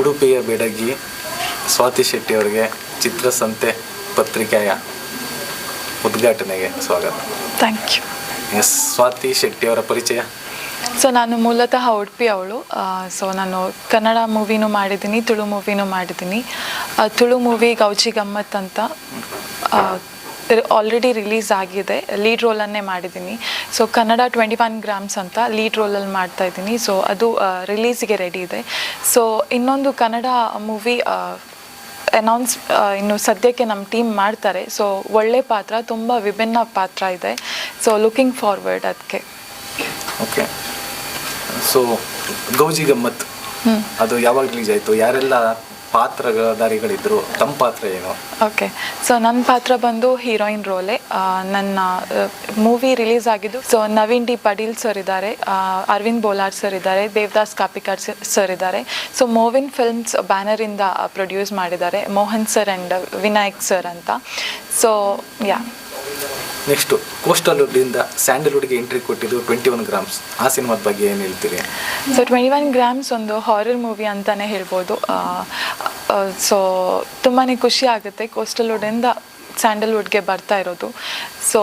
ಉಡುಪಿಯ ಬೆಡಗಿ ಸ್ವಾತಿ ಶೆಟ್ಟಿ ಅವರಿಗೆ ಚಿತ್ರಸಂತೆ ಪತ್ರಿಕೆಯ ಉದ್ಘಾಟನೆಗೆ ಸ್ವಾಗತ. Thank you yes Swathi Shetty ಅವರ ಪರಿಚಯ. ಸೊ ನಾನು ಮೂಲತಃ ಉಡುಪಿ ಅವಳು. ಸೊ ನಾನು ಕನ್ನಡ ಮೂವಿನೂ ಮಾಡಿದ್ದೀನಿ ತುಳು ಮೂವಿನೂ ಮಾಡಿದ್ದೀನಿ. ತುಳು ಮೂವಿ ಗೌಜಿ ಗಮ್ಮತ್ ಅಂತ ಆಲ್ರೆಡಿ ರಿಲೀಸ್ ಆಗಿದೆ. ಲೀಡ್ ರೋಲನ್ನೇ ಮಾಡಿದ್ದೀನಿ. So Kannada twenty one grams ಅಂತ ಲೀಡ್ ರೋಲಲ್ಲಿ ಮಾಡ್ತಾ ಇದ್ದೀನಿ. ಸೊ ಅದು ರಿಲೀಸ್ಗೆ ರೆಡಿ ಇದೆ. ಸೊ ಇನ್ನೊಂದು ಕನ್ನಡ ಮೂವಿ ಅನೌನ್ಸ್ ಇನ್ನು ಸದ್ಯಕ್ಕೆ ನಮ್ಮ ಟೀಮ್ ಮಾಡ್ತಾರೆ. ಸೊ ಒಳ್ಳೆ ಪಾತ್ರ ತುಂಬ ವಿಭಿನ್ನ ಪಾತ್ರ ಇದೆ. ಸೊ ಲುಕಿಂಗ್ ಫಾರ್ವರ್ಡ್ ಅದಕ್ಕೆ ಓಕೆ ಸೊ ಗೌಜಿ ಗಮ್ಮತ್. ಅದು ಯಾವಾಗ ರಿಲೀಸ್ ಆಯಿತು? ಯಾರೆಲ್ಲ ಪಾತ್ರಧಾರಿಗಳಿದ್ರು ತಮ್ಮ ಪಾತ್ರ ಏನು? ಓಕೆ ಸೊ ನನ್ನ ಪಾತ್ರ ಬಂದು ಹೀರೋಯಿನ್ ರೋಲೆ. ನನ್ನ ಮೂವಿ ರಿಲೀಸ್ ಆಗಿದ್ದು so Naveen D Padil sir ಇದ್ದಾರೆ ಅರವಿಂದ್ ಬೋಲಾರ್ ಸರ್ ಇದ್ದಾರೆ ದೇವದಾಸ್ ಕಾಪಿಕಾರ್ ಸರ್ ಇದ್ದಾರೆ. ಸೊ ಮೋವಿನ್ ಫಿಲ್ಮ್ಸ್ ಬ್ಯಾನರಿಂದ ಪ್ರೊಡ್ಯೂಸ್ ಮಾಡಿದ್ದಾರೆ Mohan sir and Vinayak sir ಅಂತ. ಸೊ ಯಾ ನೆಕ್ಸ್ಟು ಕೋಸ್ಟಲ್ವುಡ್ಡಿಂದ ಸ್ಯಾಂಡಲ್ವುಡ್ಗೆ ಎಂಟ್ರಿ ಕೊಟ್ಟಿದ್ದು ಟ್ವೆಂಟಿ ಒನ್ ಗ್ರಾಮ್ಸ್ ಆ ಸಿನಿಮಾದ ಬಗ್ಗೆ ಏನು ಹೇಳ್ತೀರಿ? ಸೊ ಟ್ವೆಂಟಿ ಒನ್ ಗ್ರಾಮ್ಸ್ ಒಂದು ಹಾರರ್ ಮೂವಿ ಅಂತಲೇ ಹೇಳ್ಬೋದು. ಸೊ ತುಂಬಾ ಖುಷಿ ಆಗುತ್ತೆ. ಕೋಸ್ಟಲ್ವುಡಿಂದ ಸ್ಯಾಂಡಲ್ವುಡ್ಗೆ ಬರ್ತಾ ಇರೋದು. ಸೊ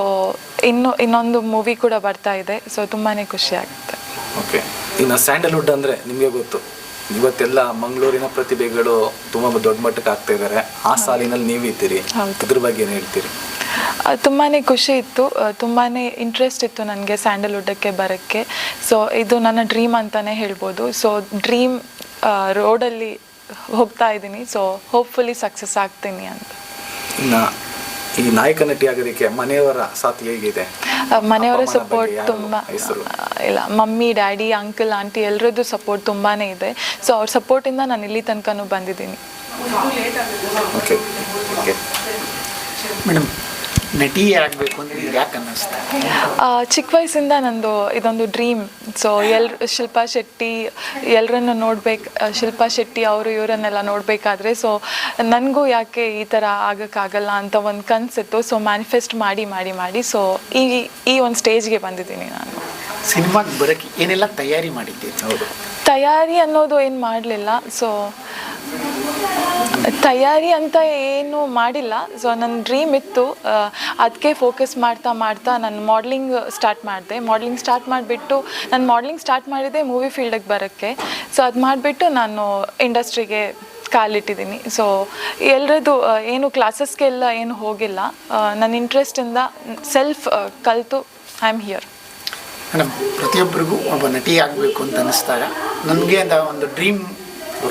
ಇನ್ನು ಇನ್ನೊಂದು ಮೂವಿ ಕೂಡ ಬರ್ತಾ ಇದೆ. ಸೊ ತುಂಬಾ ಖುಷಿ ಆಗುತ್ತೆ. ಓಕೆ ಇನ್ನು ಸ್ಯಾಂಡಲ್ವುಡ್ ಅಂದರೆ ನಿಮಗೆ ಗೊತ್ತು. ಇವತ್ತೆಲ್ಲ ಮಂಗಳೂರಿನ ಪ್ರತಿಭೆಗಳು ತುಂಬ ದೊಡ್ಡ ಮಟ್ಟಕ್ಕೆ ಆಗ್ತಾ ಇದ್ದಾರೆ ಆ ಸಾಲಿನಲ್ಲಿ ನೀವು ಇದ್ದೀರಿ. ಇದ್ರ ಬಗ್ಗೆ ಏನು ಹೇಳ್ತೀರಿ? ತುಂಬಾ ಖುಷಿ ಇತ್ತು. ತುಂಬಾ ಇಂಟ್ರೆಸ್ಟ್ ಇತ್ತು ನನಗೆ ಸ್ಯಾಂಡಲ್ವುಡ್ಡಕ್ಕೆ ಬರೋಕ್ಕೆ. ಸೊ ಇದು ನನ್ನ ಡ್ರೀಮ್ ಅಂತಲೇ ಹೇಳ್ಬೋದು. ಸೊ ಡ್ರೀಮ್ ರೋಡಲ್ಲಿ ಹೋಗ್ತಾ ಇದ್ದೀನಿ. ಸೊ ಹೋಪ್ಫುಲಿ ಸಕ್ಸಸ್ ಆಗ್ತೀನಿ ಅಂತ. ಇನ್ನು ಈ ನಾಯಕ ನಟಿ ಆಗೋದಕ್ಕೆ ಮನೆಯವರ ಸಾಥ್ ಹೇಗಿದೆ? ಮನೆಯವರ ಸಪೋರ್ಟ್ ತುಂಬ ಇಲ್ಲ ಮಮ್ಮಿ ಡ್ಯಾಡಿ ಅಂಕಲ್ ಆಂಟಿ ಎಲ್ಲರದ್ದು ಸಪೋರ್ಟ್ ತುಂಬಾ ಇದೆ. ಸೊ ಅವ್ರ ಸಪೋರ್ಟಿಂದ ನಾನು ಇಲ್ಲಿ ತನಕನೂ ಬಂದಿದ್ದೀನಿ. ಓಕೆ ಮೇಡಮ್ ಚಿಕ್ಕ ವಯಸ್ಸಿಂದ ನಂದು ಇದೊಂದು ಡ್ರೀಮ್. ಸೊ ಎಲ್, ಶಿಲ್ಪಾ ಶೆಟ್ಟಿ ಎಲ್ಲರನ್ನು ನೋಡ್ಬೇಕು ಶಿಲ್ಪಾ ಶೆಟ್ಟಿ ಅವರು ಇವರನ್ನೆಲ್ಲ ನೋಡಬೇಕಾದ್ರೆ ಸೊ ನನಗೂ ಯಾಕೆ ಈ ಥರ ಆಗೋಕ್ಕಾಗಲ್ಲ ಅಂತ ಒಂದು ಕನ್ಸಿತ್ತು. ಸೊ ಮ್ಯಾನಿಫೆಸ್ಟ್ ಮಾಡಿ ಮಾಡಿ ಮಾಡಿ ಸೊ ಈ ಈ ಒಂದು ಸ್ಟೇಜ್ಗೆ ಬಂದಿದ್ದೀನಿ ನಾನು. ಸಿನಿಮಾಗೆ ಬರೋಕ್ಕೆ ಏನೆಲ್ಲ ತಯಾರಿ ಮಾಡಿದ್ದೆ? ಹೌದು. ತಯಾರಿ ಅನ್ನೋದು ಏನು ಮಾಡಲಿಲ್ಲ. ಸೊ ತಯಾರಿ ಅಂತ ಏನು ಮಾಡಿಲ್ಲ. ಸೊ ನನ್ನ ಡ್ರೀಮ್ ಇತ್ತು. ಅದಕ್ಕೆ ಫೋಕಸ್ ಮಾಡ್ತಾ ಮಾಡ್ತಾ ನಾನು ಮಾಡ್ಲಿಂಗ್ ಸ್ಟಾರ್ಟ್ ಮಾಡಿದೆ. ಮಾಡ್ಲಿಂಗ್ ಸ್ಟಾರ್ಟ್ ಮಾಡಿಬಿಟ್ಟು ನಾನು ಮಾಡ್ಲಿಂಗ್ ಸ್ಟಾರ್ಟ್ ಮಾಡಿದೆ ಮೂವಿ ಫೀಲ್ಡಿಗೆ ಬರೋಕ್ಕೆ. ಸೊ ಅದು ಮಾಡಿಬಿಟ್ಟು ನಾನು ಇಂಡಸ್ಟ್ರಿಗೆ ಕಾಲಿಟ್ಟಿದ್ದೀನಿ. ಸೊ ಎಲ್ಲರದ್ದು ಏನು ಕ್ಲಾಸಸ್ಗೆಲ್ಲ ಏನು ಹೋಗಿಲ್ಲ. ನನ್ನ ಇಂಟ್ರೆಸ್ಟಿಂದ ಸೆಲ್ಫ್ ಕಲಿತು ಐ ಆಮ್ ಹಿಯರ್ ಮೇಡಮ್ ಪ್ರತಿಯೊಬ್ಬರಿಗೂ ಒಬ್ಬ ನಟಿ ಆಗಬೇಕು ಅಂತ ಅನ್ನಿಸ್ದಾಗ ನನಗೆ ಅಂತ ಒಂದು ಡ್ರೀಮ್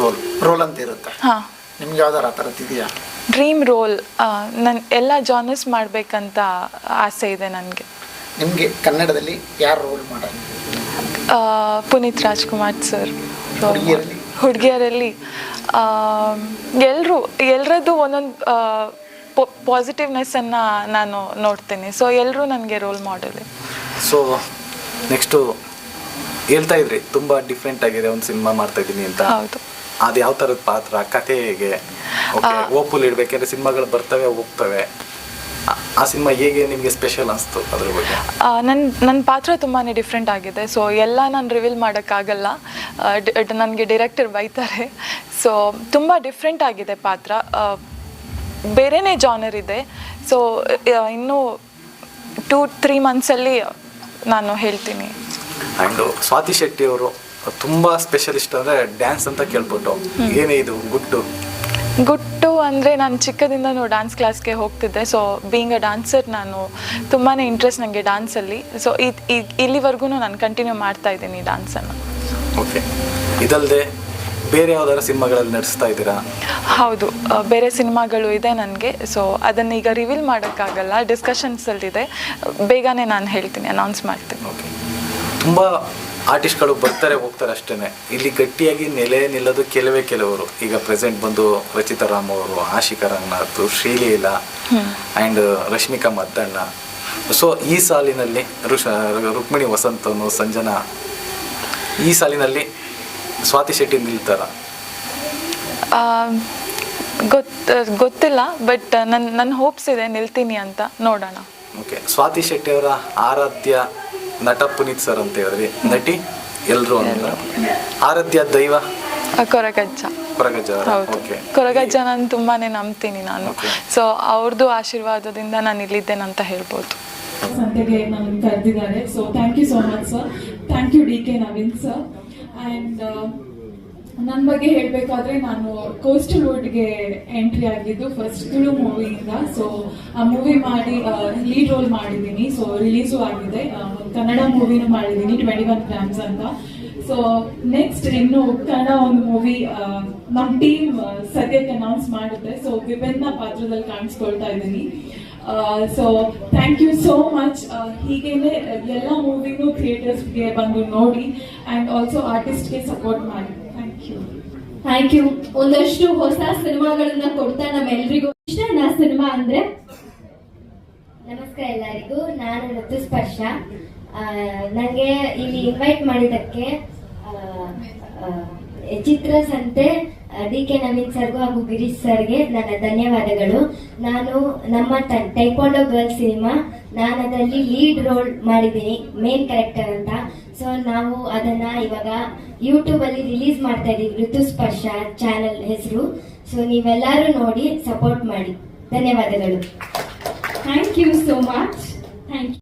ರೋಲ್ ರೋಲ್ ಅಂತ ಇರುತ್ತೆ? ಹಾಂ. ನಿಮ್ಗೆ ಯಾವ್ದಾರು ಆ ಥರದ್ದು ಇದೆಯಾ? ಡ್ರೀಮ್ ರೋಲ್ ನನ್ನ ಎಲ್ಲ ಜಾನರ್ಸ್ ಮಾಡಬೇಕಂತ ಆಸೆ ಇದೆ ನನಗೆ. ನಿಮಗೆ ಕನ್ನಡದಲ್ಲಿ ಯಾರು ರೋಲ್ ಮಾಡೋದು ಪುನೀತ್ ರಾಜ್ಕುಮಾರ್ ಸರ್. ಹುಡುಗಿಯರಲ್ಲಿ? ಹುಡುಗಿಯರಲ್ಲಿ. ಎಲ್ಲರೂ ಎಲ್ಲರದ್ದು ಒಂದೊಂದು ಪಾಸಿಟಿವ್ನೆಸ್ಸನ್ನು ನಾನು ನೋಡ್ತೀನಿ. ಸೊ ಎಲ್ಲರೂ ನನಗೆ ರೋಲ್ ಮಾಡೆಲ್ ಸೊ ನೆಕ್ಸ್ಟು ಹೇಳ್ತಾ ಇದ್ರಿ ತುಂಬ ಡಿಫ್ರೆಂಟ್ ಆಗಿದೆ ಒಂದು ಸಿನಿಮಾ ಮಾಡ್ತಾ ಇದ್ದೀನಿ ಅಂತ. ಹೌದು. ಅದು ಯಾವ ಥರದ ಪಾತ್ರ ಕತೆ ಹೇಗೆ? ಓಪುಲ್ ಇಡ್ಬೇಕಂದ್ರೆ ಸಿನಿಮಾಗಳು ಬರ್ತವೆ ಹೋಗ್ತವೆ. ಆ- ಸಿನಿಮಾ ಹೇಗೆ ನಿಮಗೆ ಸ್ಪೆಷಲ್ ಅನಿಸ್ತು ಅದ್ರ ಬಗ್ಗೆ? ನನ್ನ ನನ್ನ ಪಾತ್ರ ತುಂಬಾ ಡಿಫ್ರೆಂಟ್ ಆಗಿದೆ. ಸೊ ಎಲ್ಲ ನಾನು ರಿವೀಲ್ ಮಾಡೋಕ್ಕಾಗಲ್ಲ. ನನಗೆ ಡೈರೆಕ್ಟರ್ ಬೈತಾರೆ. ಸೊ ತುಂಬ ಡಿಫ್ರೆಂಟ್ ಆಗಿದೆ ಪಾತ್ರ. ಬೇರೆನೇ ಜಾನರ್ ಇದೆ. ಸೊ ಇನ್ನೂ ಟೂ ತ್ರೀ ಮಂತ್ಸಲ್ಲಿ ನಾನು ಹೇಳ್ತೀನಿ. ಆ್ಯಂಡ್ ಸ್ವಾತಿ ಶೆಟ್ಟಿ ಅವರು ತುಂಬ ಸ್ಪೆಷಲಿಸ್ಟ್ ಅಂದ್ರೆ ಡ್ಯಾನ್ಸ್ ಅಂತ ಕೇಳ್ಬಿಟ್ಟು ಏನೇ ಇದು ಗುಟ್ಟು ಗುಟ್ಟು ಅಂದರೆ ನಾನು ಚಿಕ್ಕದಿಂದನೂ ಡ್ಯಾನ್ಸ್ ಕ್ಲಾಸ್ಗೆ ಹೋಗ್ತಿದ್ದೆ. ಸೊ ಬೀಯಿಂಗ್ ಅ ಡಾನ್ಸರ್ ನಾನು ತುಂಬಾ ಇಂಟ್ರೆಸ್ಟ್ ನನಗೆ ಡ್ಯಾನ್ಸಲ್ಲಿ ಸೊ ಇಲ್ಲಿವರೆಗೂ ನಾನು ಕಂಟಿನ್ಯೂ ಮಾಡ್ತಾ ಇದ್ದೀನಿ ಡ್ಯಾನ್ಸನ್ನು ಓಕೆ ಇದಲ್ಲದೆ ಬೇರೆ ಯಾವ್ದಾದ್ರು ಸಿನಿಮಾಗಳಲ್ಲಿ ನಡೆಸ್ತಾ ಇದ್ದೀರಾ? ಹೌದು. ಆ, ಬೇರೆ ಸಿನಿಮಾಗಳು ಇದೆ ನನಗೆ. ಸೊ ಅದನ್ನ ಈಗ ರಿವೀಲ್ ಮಾಡೋಕ್ಕಾಗಲ್ಲ. ಇದೆ. ಬೇಗನೆ ನಾನು ಹೇಳ್ತೀನಿ ಅನೌನ್ಸ್ ಮಾಡ್ತೀನಿ. ಓಕೆ ತುಂಬ ಆರ್ಟಿಸ್ಟ್ಗಳು ಬರ್ತಾರೆ ಹೋಗ್ತಾರೆ ಅಷ್ಟೇ ಇಲ್ಲಿ ಗಟ್ಟಿಯಾಗಿ ನೆಲೆ ನಿಲ್ಲೋದು ಕೆಲವೇ ಕೆಲವರು. ಈಗ ಪ್ರೆಸೆಂಟ್ ಬಂದು ರಚಿತಾ ರಾಮ್ ಅವರು ಆಶಿಕಾ ರಂಗನಾಥ್ ಶ್ರೀಲೀಲಾ ಆ್ಯಂಡ್ ರಶ್ಮಿಕಾ ಮದ್ದಣ್ಣ. ಸೊ ಈ ಸಾಲಿನಲ್ಲಿ ರುಷ ರುಕ್ಮಿಣಿ ವಸಂತನು ಸಂಜನಾ ಈ ಸಾಲಿನಲ್ಲಿ ಸ್ವಾತಿ ಶೆಟ್ಟಿ ನಿಲ್ತಾರ? ಆ, ಗೊತ್ ಗೊತ್ತಿಲ್ಲ ಬಟ್ ನನ್ನ ನನ್ನ ಹೋಪ್ಸ್ ಇದೆ ನಿಲ್ತೀನಿ ಅಂತ ನೋಡೋಣ. ಓಕೆ ಸ್ವಾತಿ ಶೆಟ್ಟಿ ಅವರ ಆರಾಧ್ಯ ನಟ ಪುನೀತ್ ಸರ್ ಅಂತ ಹೇಳಿದ್ರಿ. ನಟಿ ಎಲ್ಲರೂ ಅಂತ. ಆರಾಧ್ಯ ದೈವ? ಕೊರಗಜ್ಜ. ಕೊರಗಜ್ಜ ಹೌದು. ಓಕೆ ಕೊರಗಜ್ಜ ನಾನು ತುಂಬಾನೇ ನಂಬ್ತೀನಿ ನಾನು. ಸೊ ಅವ್ರದ್ದು ಆಶೀರ್ವಾದದಿಂದ ನಾನು ಇಲ್ಲಿದ್ದೇನೆ ಅಂತ ಹೇಳ್ಬೋದು. ಸಂತೆಗೆ ನಾನು ಕರೆದಿದ್ದಾರೆ. So thank you so much sir thank you D K Naveen sir and ನನ್ನ ಬಗ್ಗೆ ಹೇಳಬೇಕಾದ್ರೆ ನಾನು ಕೋಸ್ಟಲ್ ವುಡ್ಗೆ ಎಂಟ್ರಿ ಆಗಿದ್ದು ಫಸ್ಟ್ ತುಳು ಮೂವಿಯಿಂದ ಸೊ ಆ ಮೂವಿ ಮಾಡಿ ಲೀಡ್ ರೋಲ್ ಮಾಡಿದ್ದೀನಿ. ಸೊ ರಿಲೀಸು ಆಗಿದೆ. ಕನ್ನಡ ಮೂವಿನೂ ಮಾಡಿದ್ದೀನಿ ಟ್ವೆಂಟಿ ಒನ್ ಗ್ರಾಮ್ಸ್ ಅಂತ. ಸೊ ನೆಕ್ಸ್ಟ್ ಇನ್ನು ಕನ್ನಡ ಒಂದು ಮೂವಿ ನಮ್ಮ ಟೀಮ್ ಸದ್ಯಕ್ಕೆ ಅನೌನ್ಸ್ ಮಾಡುತ್ತೆ. ಸೊ ವಿಭಿನ್ನ ಪಾತ್ರದಲ್ಲಿ ಕಾಣಿಸ್ಕೊಳ್ತಾ ಇದ್ದೀನಿ. So thank you so much ಹೀಗೇನೆ ಎಲ್ಲ ಮೂವಿನೂ ಥಿಯೇಟರ್ಸ್ಗೆ ಬಂದು ನೋಡಿ ಆ್ಯಂಡ್ ಆಲ್ಸೋ ಆರ್ಟಿಸ್ಟ್ಗೆ ಸಪೋರ್ಟ್ ಮಾಡಿ. ಥ್ಯಾಂಕ್ ಯು ಥ್ಯಾಂಕ್ ಯು ಒಂದಷ್ಟು ಹೊಸ ಸಿನಿಮಾಗಳನ್ನ ಕೊಡ್ತಾ ನಮ್ಮೆಲ್ರಿಗೂ. ಇಷ್ಟನಾ ಸಿನಿಮಾ ಅಂದ್ರೆ? ನಮಸ್ಕಾರ ಎಲ್ಲರಿಗೂ. ನಾನು ಋತುಸ್ಪರ್ಶ ನನಗೆ ಇಲ್ಲಿ ಇನ್ವೈಟ್ ಮಾಡಿದ್ದಕ್ಕೆ ಚಿತ್ರಸಂತೆ ಡಿ ಕೆ ನವೀನ್ ಸರ್ಗೂ ಹಾಗೂ ಗಿರೀಶ್ ಸರ್ಗೆ ನನ್ನ ಧನ್ಯವಾದಗಳು. ನಾನು ನಮ್ಮ ಟೈಕೊಂಡೋ ಗರ್ಲ್ ಸಿನಿಮಾ ನಾನು ಅದರಲ್ಲಿ ಲೀಡ್ ರೋಲ್ ಮಾಡಿದ್ದೀನಿ ಮೇನ್ ಕ್ಯಾರೆಕ್ಟರ್ ಅಂತ. ಸೊ ನಾವು ಅದನ್ನ ಇವಾಗ ಯೂಟ್ಯೂಬ್ ಅಲ್ಲಿ ರಿಲೀಸ್ ಮಾಡ್ತಾ ಇದೀವಿ ಋತುಸ್ಪರ್ಶ ಚಾನೆಲ್ ಹೆಸರು. ಸೊ ನೀವೆಲ್ಲರೂ ನೋಡಿ ಸಪೋರ್ಟ್ ಮಾಡಿ. ಧನ್ಯವಾದಗಳು. Thank you so much thank you